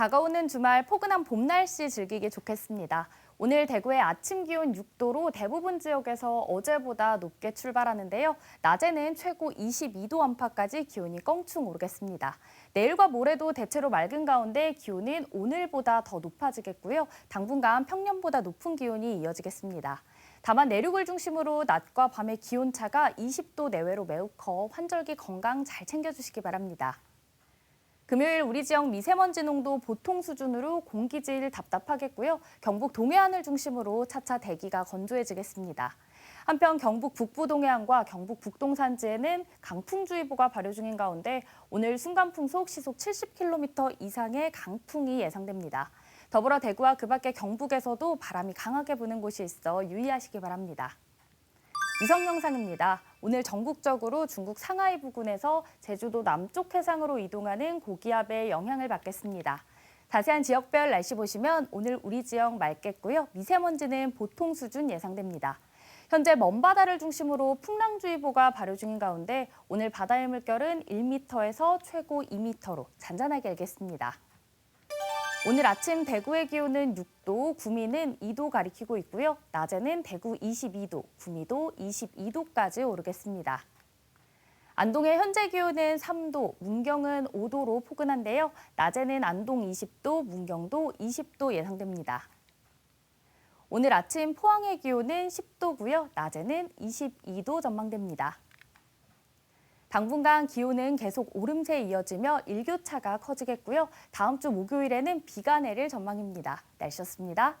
다가오는 주말 포근한 봄 날씨 즐기기 좋겠습니다. 오늘 대구의 아침 기온 6도로 대부분 지역에서 어제보다 높게 출발하는데요. 낮에는 최고 22도 안팎까지 기온이 껑충 오르겠습니다. 내일과 모레도 대체로 맑은 가운데 기온은 오늘보다 더 높아지겠고요. 당분간 평년보다 높은 기온이 이어지겠습니다. 다만 내륙을 중심으로 낮과 밤의 기온 차가 20도 내외로 매우 커 환절기 건강 잘 챙겨주시기 바랍니다. 금요일 우리 지역 미세먼지 농도 보통 수준으로 공기 질 답답하겠고요. 경북 동해안을 중심으로 차차 대기가 건조해지겠습니다. 한편 경북 북부 동해안과 경북 북동 산지에는 강풍주의보가 발효 중인 가운데 오늘 순간 풍속 시속 70km 이상의 강풍이 예상됩니다. 더불어 대구와 그 밖의 경북에서도 바람이 강하게 부는 곳이 있어 유의하시기 바랍니다. 위성 영상입니다. 오늘 전국적으로 중국 상하이 부근에서 제주도 남쪽 해상으로 이동하는 고기압의 영향을 받겠습니다. 자세한 지역별 날씨 보시면 오늘 우리 지역 맑겠고요. 미세먼지는 보통 수준 예상됩니다. 현재 먼바다를 중심으로 풍랑주의보가 발효 중인 가운데 오늘 바다의 물결은 1m에서 최고 2m로 잔잔하게 일겠습니다. 오늘 아침 대구의 기온은 6도, 구미는 2도 가리키고 있고요. 낮에는 대구 22도, 구미도 22도까지 오르겠습니다. 안동의 현재 기온은 3도, 문경은 5도로 포근한데요. 낮에는 안동 20도, 문경도 20도 예상됩니다. 오늘 아침 포항의 기온은 10도고요. 낮에는 22도 전망됩니다. 당분간 기온은 계속 오름세 이어지며 일교차가 커지겠고요. 다음 주 목요일에는 비가 내릴 전망입니다. 날씨였습니다.